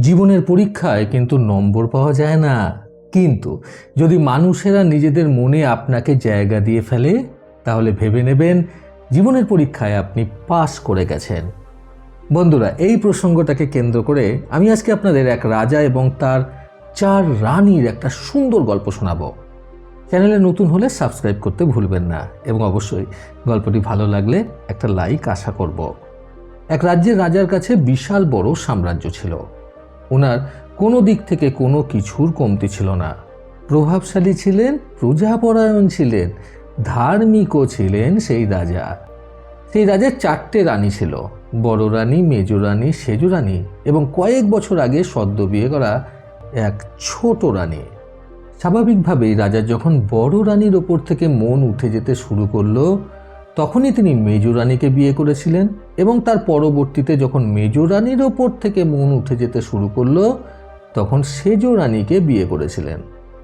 জীবনের পরীক্ষায় কিন্তু নম্বর পাওয়া যায় না। কিন্তু যদি মানুষেরা নিজেদের মনে আপনাকে জায়গা দিয়ে ফেলে, তাহলে ভেবে নেবেন জীবনের পরীক্ষায় আপনি পাস করে গেছেন। বন্ধুরা, এই প্রসঙ্গটাকে কেন্দ্র করে আমি আজকে আপনাদের এক রাজা এবং তার চার রানীর একটা সুন্দর গল্প শোনাবো। চ্যানেলে নতুন হলে সাবস্ক্রাইব করতে ভুলবেন না এবং অবশ্যই গল্পটি ভালো লাগলে একটা লাইক আশা করব। এক রাজ্যের রাজার কাছে বিশাল বড় সাম্রাজ্য ছিল। ওনার কোনো দিক থেকে কোনো কিছুর কমতি ছিল না। প্রভাবশালী ছিলেন, প্রজাপরায়ণ ছিলেন, ধার্মিকও ছিলেন সেই রাজা। সেই রাজার চারটে রানী ছিল, বড় রানী, মেজ রানী, সেজ রানী এবং কয়েক বছর আগে সদ্য বিয়ে করা এক ছোট রানী। স্বাভাবিকভাবেই রাজা যখন বড় রানীর ওপর থেকে মন উঠে যেতে শুরু করল তখনই তিনি মেজ রানীকে বিয়ে করেছিলেন এবং তার পরবর্তীতে যখন মেজ রানীর ওপর থেকে মন উঠে যেতে শুরু করল, তখন সেজ রানীকে বিয়ে করেছিলেন।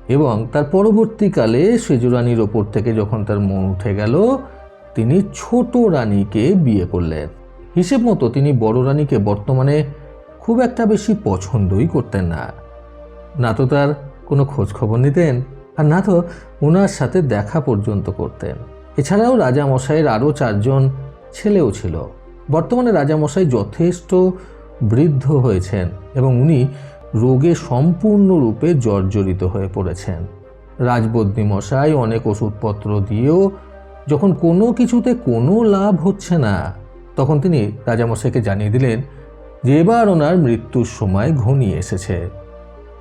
এবং তার পরবর্তীকালে সেজ রানীর ওপর থেকে যখন তার মন উঠে গেল, তিনি ছোট রানীকে বিয়ে করলেন। হিসেব মতো তিনি বড় রানীকে বর্তমানে খুব একটা বেশি পছন্দই করতেন না। না তো তার কোনো খোঁজ খবর নিতেন? আর না তো ওনার সাথে দেখা পর্যন্ত করতেন। এছাড়াও রাজামশাইয়ের আরও চারজন ছেলেও ছিল। বর্তমানে রাজামশাই যথেষ্ট বৃদ্ধ হয়েছেন এবং উনি রোগে সম্পূর্ণরূপে জর্জরিত হয়ে পড়েছেন। রাজবদ্নী মশাই অনেক ওষুধপত্র দিয়েও যখন কোনো কিছুতে কোনো লাভ হচ্ছে না, তখন তিনি রাজামশাইকে জানিয়ে দিলেন যে এবার ওনার মৃত্যুর সময় ঘনিয়ে এসেছে।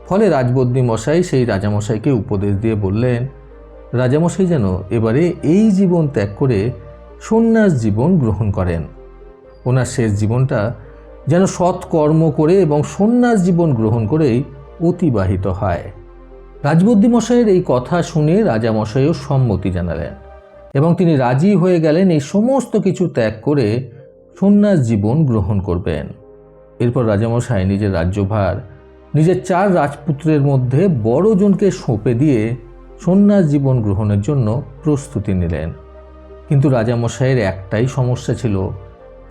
ফলে রাজবদ্নী মশাই সেই রাজামশাইকে উপদেশ দিয়ে বললেন রাজামশাই যেন এবারে এই জীবন ত্যাগ করে সন্ন্যাস জীবন গ্রহণ করেন। ওনার শেষ জীবনটা যেন সৎকর্ম করে এবং সন্ন্যাস জীবন গ্রহণ করেই অতিবাহিত হয়। রাজবদ্দী মশাইয়ের এই কথা শুনে রাজামশাইও সম্মতি জানালেন এবং তিনি রাজি হয়ে গেলেন এই সমস্ত কিছু ত্যাগ করে সন্ন্যাস জীবন গ্রহণ করবেন। এরপর রাজামশাই নিজের রাজ্যভার, নিজের চার রাজপুত্রের মধ্যে বড়জনকে সঁপে দিয়ে সন্ন্যাস জীবন গ্রহণের জন্য প্রস্তুতি নিলেন। কিন্তু রাজামশাইয়ের একটাই সমস্যা ছিল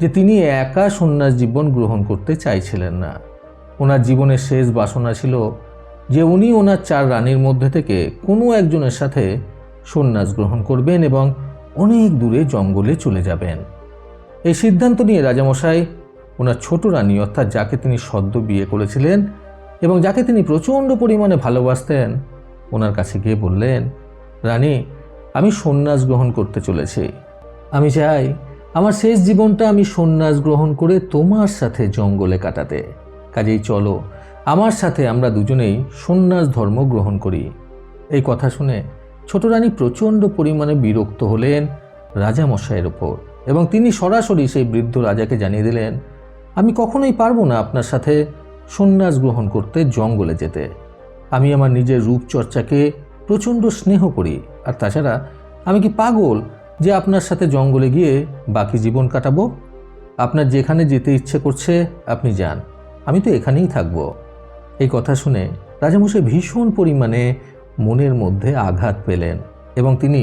যে তিনি একা সন্ন্যাস জীবন গ্রহণ করতে চাইছিলেন না। ওনার জীবনের শেষ বাসনা ছিল যে উনি ওনার চার রানীর মধ্যে থেকে কোনো একজনের সাথে সন্ন্যাস গ্রহণ করবেন এবং অনেক দূরে জঙ্গলে চলে যাবেন। এই সিদ্ধান্ত নিয়ে রাজামশাই ওনার ছোট রানী অর্থাৎ যাকে তিনি সদ্য বিয়ে করেছিলেন এবং যাকে তিনি প্রচণ্ড পরিমাণে ভালোবাসতেন ওনার কাছে গিয়ে বললেন, রানী, আমি সন্ন্যাস গ্রহণ করতে চলেছি। আমি চাই আমার শেষ জীবনটা আমি সন্ন্যাস গ্রহণ করে তোমার সাথে জঙ্গলে কাটাতে। কাজেই চলো, আমার সাথে আমরা দুজনেই সন্ন্যাস ধর্ম গ্রহণ করি। এই কথা শুনে ছোট রানী প্রচণ্ড পরিমাণে বিরক্ত হলেন রাজা মশাইয়ের ওপর এবং তিনি সরাসরি সেই বৃদ্ধ রাজাকে জানিয়ে দিলেন, আমি কখনোই পারব না আপনার সাথে সন্ন্যাস গ্রহণ করতে জঙ্গলে যেতে। আমি আমার নিজের রূপচর্চাকে প্রচণ্ড স্নেহ করি। আর তাছাড়া, আমি কি পাগল যে আপনার সাথে জঙ্গলে গিয়ে বাকি জীবন কাটাবো? আপনার যেখানে যেতে ইচ্ছে করছে, আপনি যান। আমি তো এখানেই থাকব। এই কথা শুনে রাজামশাই ভীষণ পরিমাণে মনের মধ্যে আঘাত পেলেন এবং তিনি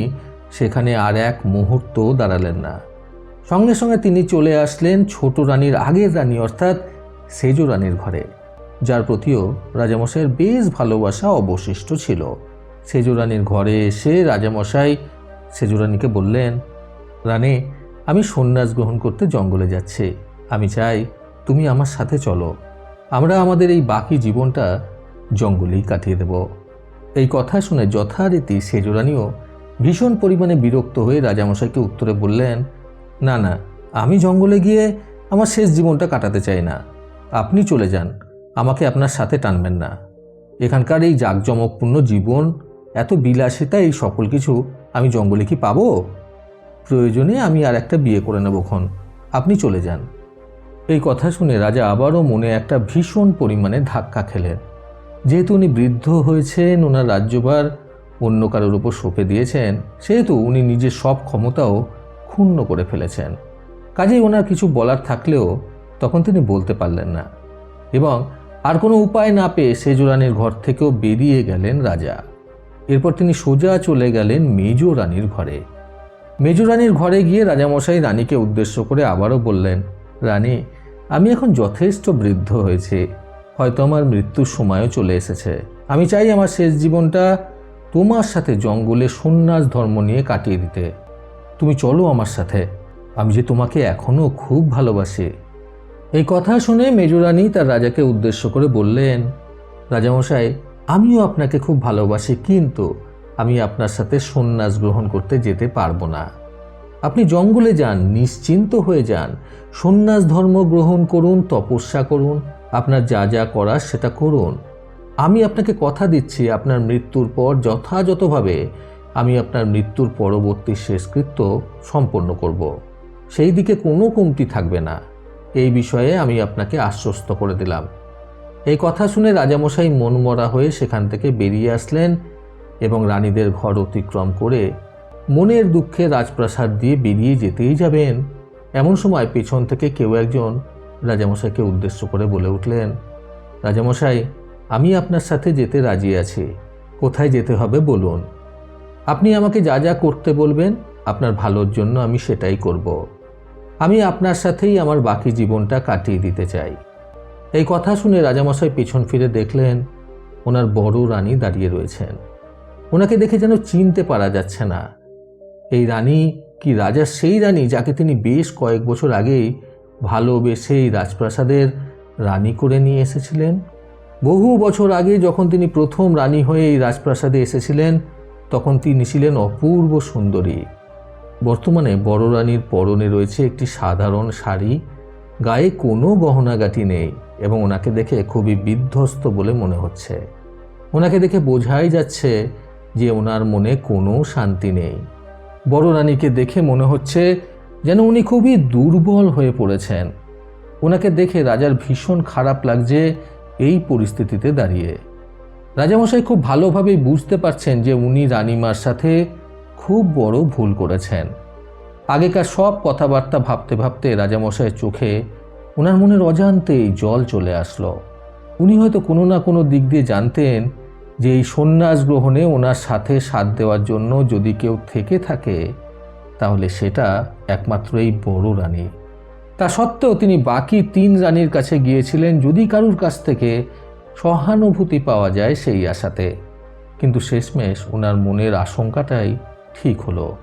সেখানে আর এক মুহূর্ত দাঁড়ালেন না। সঙ্গে সঙ্গে তিনি চলে আসলেন ছোট রানীর আগের রানী, অর্থাৎ সেজ রানীর ঘরে। যার প্রতিও রাজামশাইয়ের বেশ ভালোবাসা অবশিষ্ট ছিল। সেজ রানীর ঘরে এসে রাজামশাই সেজ রানীকে বললেন, রানী, আমি সন্ন্যাস গ্রহণ করতে জঙ্গলে যাচ্ছি। আমি চাই তুমি আমার সাথে চলো। আমরা আমাদের এই বাকি জীবনটা জঙ্গলেই কাটিয়ে দেব। এই কথা শুনে যথারীতি সেজরানীও ভীষণ পরিমাণে বিরক্ত হয়ে রাজামশাইকে উত্তরে বললেন, না না, আমি জঙ্গলে গিয়ে আমার শেষ জীবনটা কাটাতে চাই না। আপনি চলে যান। আমাকে আপনার সাথে টানবেন না। এখানকার এই জাঁকজমকপূর্ণ জীবন, এত বিলাসিতা, এই সকল কিছু আমি জঙ্গলে কি পাবো? প্রয়োজনে আমি আর একটা বিয়ে করে নেবক্ষণ আপনি চলে যান। এই কথা শুনে রাজা আবারও মনে একটা ভীষণ পরিমাণে ধাক্কা খেলেন। যেহেতু উনি বৃদ্ধ হয়েছেন ওনার রাজ্যভার অন্য কারোর উপর সঁপে দিয়েছেন, সেহেতু উনি নিজের সব ক্ষমতাও ক্ষুণ্ণ করে ফেলেছেন। কাজেই ওনার কিছু বলার থাকলেও তখন তিনি বলতে পারলেন না। এবং আর কোনো উপায় না পেয়ে সেজুরানির ঘর থেকেও বেরিয়ে গেলেন রাজা। এরপর তিনি সোজা চলে গেলেন মেজ রানীর ঘরে। মেজ রানীর ঘরে গিয়ে রাজামশাই রানীকে উদ্দেশ্য করে আবারও বললেন, রানী, আমি এখন যথেষ্ট বৃদ্ধ হয়েছে। হয়তো আমার মৃত্যুর সময়ও চলে এসেছে। আমি চাই আমার শেষ জীবনটা তোমার সাথে জঙ্গলে সন্ন্যাস ধর্ম নিয়ে কাটিয়ে দিতে। তুমি চলো আমার সাথে। আমি যে তোমাকে এখনও খুব ভালোবাসি। এই কথা শুনে মেজরানি তার রাজাকে উদ্দেশ্য করে বললেন, রাজামশাই, আমিও আপনাকে খুব ভালোবাসি, কিন্তু আমি আপনার সাথে সন্ন্যাস গ্রহণ করতে যেতে পারব না। আপনি জঙ্গলে যান, নিশ্চিন্ত হয়ে যান। সন্ন্যাস ধর্ম গ্রহণ করুন, তপস্যা করুন, আপনার যা যা করার সেটা করুন। আমি আপনাকে কথা দিচ্ছি, আপনার মৃত্যুর পর যথাযথভাবে আমি আপনার মৃত্যুর পরবর্তী শেষকৃত্য সম্পন্ন করব। সেই দিকে কোনো কমতি থাকবে না। এই বিষয়ে আমি আপনাকে আশ্বস্ত করে দিলাম। এই কথা শুনে রাজামশাই মনমরা হয়ে সেখান থেকে বেরিয়ে আসলেন এবং রানীদের ঘর অতিক্রম করে মনের দুঃখে রাজপ্রাসাদ দিয়ে বেরিয়ে যেতেই যাবেন। এমন সময় পেছন থেকে কেউ একজন রাজামশাইকে উদ্দেশ্য করে বলে উঠলেন, রাজামশাই, আমি আপনার সাথে যেতে রাজি আছি। কোথায় যেতে হবে বলুন। আপনি আমাকে যা যা করতে বলবেন, আপনার ভালোর জন্য আমি সেটাই করব। আমি আপনার সাথেই আমার বাকি জীবনটা কাটিয়ে দিতে চাই। এই কথা শুনে রাজামশাই পেছন ফিরে দেখলেন ওনার বড় রানী দাঁড়িয়ে রয়েছেন। ওনাকে দেখে যেন চিনতে পারা যাচ্ছে না। এই রানী কি রাজার সেই রানী যাকে তিনি বেশ কয়েক বছর আগেই ভালোবেসে এই রাজপ্রাসাদের রানী করে নিয়ে এসেছিলেন? বহু বছর আগে যখন তিনি প্রথম রানী হয়ে এই রাজপ্রাসাদে এসেছিলেন, তখন তিনি ছিলেন অপূর্ব সুন্দরী। বর্তমানে বড় রানীর পরনে রয়েছে একটি সাধারণ শাড়ি। গায়ে কোনো গহনাগাটি নেই এবং ওনাকে দেখে খুবই বিধ্বস্ত বলে মনে হচ্ছে। ওনাকে দেখে বোঝাই যাচ্ছে যে ওনার মনে কোনো শান্তি নেই। বড় রানীকে দেখে মনে হচ্ছে যেন উনি খুবই দুর্বল হয়ে পড়েছেন। ওনাকে দেখে রাজার ভীষণ খারাপ লাগছে এই পরিস্থিতিতে দাঁড়িয়ে। রাজামশাই খুব ভালোভাবেই বুঝতে পারছেন যে উনি রানীমার সাথে খুব বড় ভুল করেছেন। আগেকার সব কথাবার্তা ভাবতে ভাবতে রাজামশাইয়ের চোখে ওনার মনের অজান্তেই জল চলে আসলো। উনি হয়তো কোনো না কোনো দিক দিয়ে জানতেন যে এই সন্ন্যাস গ্রহণে ওনার সাথে সাথ দেওয়ার জন্য যদি কেউ থেকে থাকে, তাহলে সেটা একমাত্র এই বড় রানী। তা সত্ত্বেও তিনি বাকি তিন রানীর কাছে গিয়েছিলেন যদি কারুর কাছ থেকে সহানুভূতি পাওয়া যায় সেই আশাতে। কিন্তু শেষমেশ ওনার মনের আশঙ্কাটাই ঠিক হলো।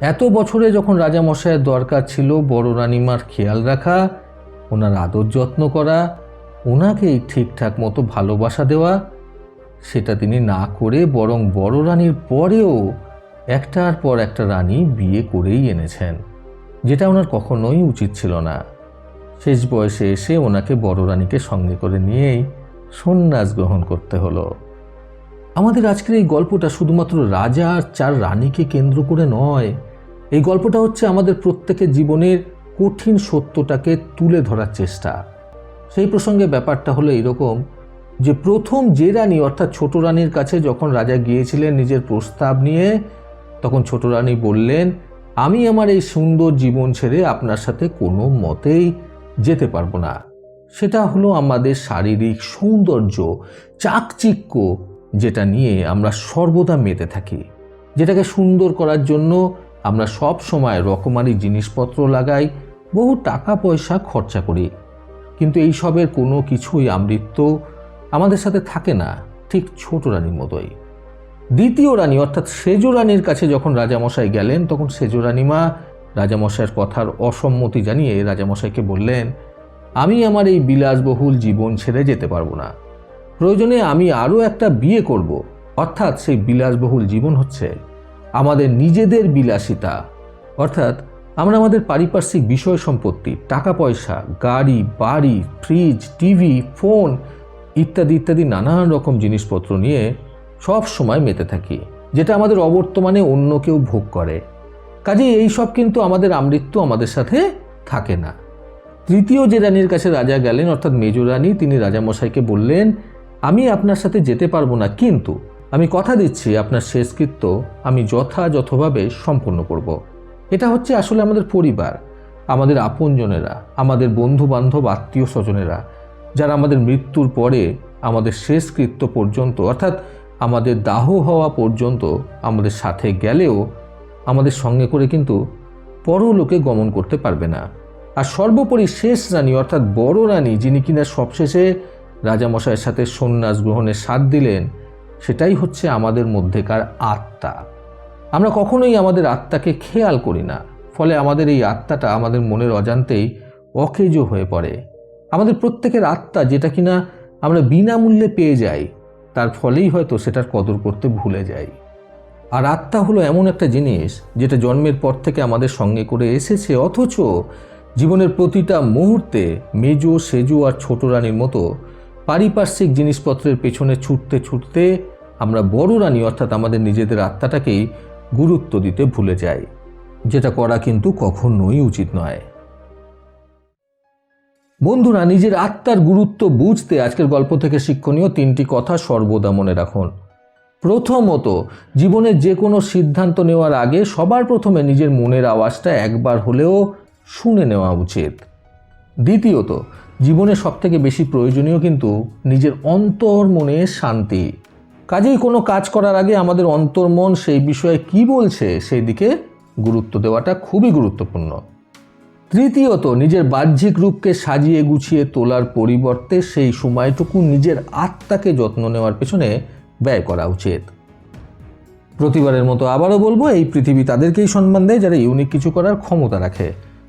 এত বছরে যখন রাজামশাইয়ের দরকার ছিল বড় রানীমার খেয়াল রাখা, ওনার আদর যত্ন করা ওনাকেই ঠিকঠাক মতো ভালোবাসা দেওয়া, সেটা তিনি না করে বরং বড় রানীর পরেও একটার পর একটা রানী বিয়ে করেই এনেছেন, যেটা ওনার কখনোই উচিত ছিল না। শেষ বয়সে এসে ওনাকে বড় রানীকে সঙ্গে করে নিয়েই সন্ন্যাস গ্রহণ করতে হলো। আমাদের আজকের এই গল্পটা শুধুমাত্র রাজা আর চার রানীকে কেন্দ্র করে নয়। এই গল্পটা হচ্ছে আমাদের প্রত্যেকের জীবনের কঠিন সত্যটাকে তুলে ধরার চেষ্টা। সেই প্রসঙ্গে ব্যাপারটা হলো এরকম যে প্রথম যে রানী, অর্থাৎ ছোট রানীর কাছে যখন রাজা গিয়েছিলেন নিজের প্রস্তাব নিয়ে, তখন ছোট রানী বললেন, আমি আমার এই সুন্দর জীবন ছেড়ে আপনার সাথে কোনো মতেই যেতে পারব না। সেটা হলো আমাদের শারীরিক সৌন্দর্য, চাকচিক্য যেটা নিয়ে আমরা সর্বদা মেতে থাকি, যেটাকে সুন্দর করার জন্য আমরা সব সময় রকমারি জিনিসপত্র লাগাই, বহু টাকা পয়সা খরচা করি। কিন্তু এই সবের কোনো কিছুই আমৃত্য আমাদের সাথে থাকে না, ঠিক ছোট রানীর মতোই। দ্বিতীয় রানী অর্থাৎ সেজ রানীর কাছে যখন রাজামশাই গেলেন, তখন সেজ রানীমা রাজামশাইয়ের কথার অসম্মতি জানিয়ে রাজামশাইকে বললেন, আমি আমার এই বিলাসবহুল জীবন ছেড়ে যেতে পারব না। প্রয়োজনে আমি আরও একটা বিয়ে করব। অর্থাৎ সেই বিলাসবহুল জীবন হচ্ছে আমাদের নিজেদের বিলাসিতা। অর্থাৎ আমরা আমাদের পারিপার্শ্বিক বিষয় সম্পত্তি টাকা পয়সা গাড়ি, বাড়ি ফ্রিজ টিভি ফোন ইত্যাদি ইত্যাদি নানান রকম জিনিসপত্র নিয়ে সব সময় মেতে থাকি, যেটা আমাদের অবর্তমানে অন্য কেউ ভোগ করে। কাজেই এই সব কিন্তু আমাদের আমৃত্যু আমাদের সাথে থাকে না। তৃতীয় যে রানীর কাছে রাজা গেলেন, অর্থাৎ মেজো রানী, তিনি রাজামশাইকে বললেন আমি আপনার সাথে যেতে পারব না, কিন্তু আমি কথা দিচ্ছি আপনার শেষকৃত্য আমি যথাযথভাবে সম্পূর্ণ করব। এটা হচ্ছে আসলে আমাদের পরিবার, আমাদের আপনজনেরা, আমাদের বন্ধু বান্ধব আত্মীয় স্বজনেরা যারা আমাদের মৃত্যুর পরে আমাদের শেষকৃত্য পর্যন্ত, অর্থাৎ আমাদের দাহ হওয়া পর্যন্ত আমাদের সাথে গেলেও আমাদের সঙ্গে করে কিন্তু পরলোকে গমন করতে পারবে না আর সর্বোপরি শেষ রানী, অর্থাৎ বড় রানী, যিনি কিনা সবশেষে রাজামশাইয়ের সাথে সন্ন্যাস গ্রহণের স্বাদ দিলেন, সেটাই হচ্ছে আমাদের মধ্যেকার আত্মা। আমরা কখনোই আমাদের আত্মাকে খেয়াল করি না, ফলে আমাদের এই আত্মাটা আমাদের মনের অজান্তেই অকেজো হয়ে পড়ে। আমাদের প্রত্যেকের আত্মা যেটা কিনা আমরা বিনামূল্যে পেয়ে যাই, তার ফলেই হয়তো সেটার কদর করতে ভুলে যাই। আর আত্মা হলো এমন একটা জিনিস যেটা জন্মের পর থেকে আমাদের সঙ্গে করে এসেছে, অথচ জীবনের প্রতিটা মুহূর্তে মেজো, সেজো আর ছোট রানীর মতো পারিপার্শ্বিক জিনিসপত্রের পেছনে ছুটতে ছুটতে আমরা বড় রানী অর্থাৎ আমাদের নিজেদের আত্মাটাকেই গুরুত্ব দিতে ভুলে যাই। যেটা করা কিন্তু কখনোই উচিত নয়। বন্ধুরা, নিজের আত্মার গুরুত্ব বুঝতে আজকের গল্প থেকে শিক্ষণীয় তিনটি কথা সর্বদা মনে রাখুন। প্রথমত জীবনে যে কোনো সিদ্ধান্ত নেওয়ার আগে সবার প্রথমে নিজের মনের আওয়াজটা একবার হলেও শুনে নেওয়া উচিত। দ্বিতীয়ত জীবনে সবথেকে বেশি প্রয়োজনীয় কিন্তু নিজের অন্তর মনে শান্তি। কাজেই কোনো কাজ করার আগে আমাদের অন্তর্মন সেই বিষয়ে কি বলছে সেই দিকে গুরুত্ব দেওয়াটা খুবই গুরুত্বপূর্ণ। তৃতীয়ত, নিজের বাহ্যিক রূপকে সাজিয়ে গুছিয়ে তোলার পরিবর্তে সেই সময়টুকু নিজের আত্মাকে যত্ন নেওয়ার পেছনে ব্যয় করা উচিত। প্রতিবারের মতো আবারও বলব, এই পৃথিবী তাদেরকেই সম্মান দেয় যারা ইউনিক কিছু করার ক্ষমতা রাখে।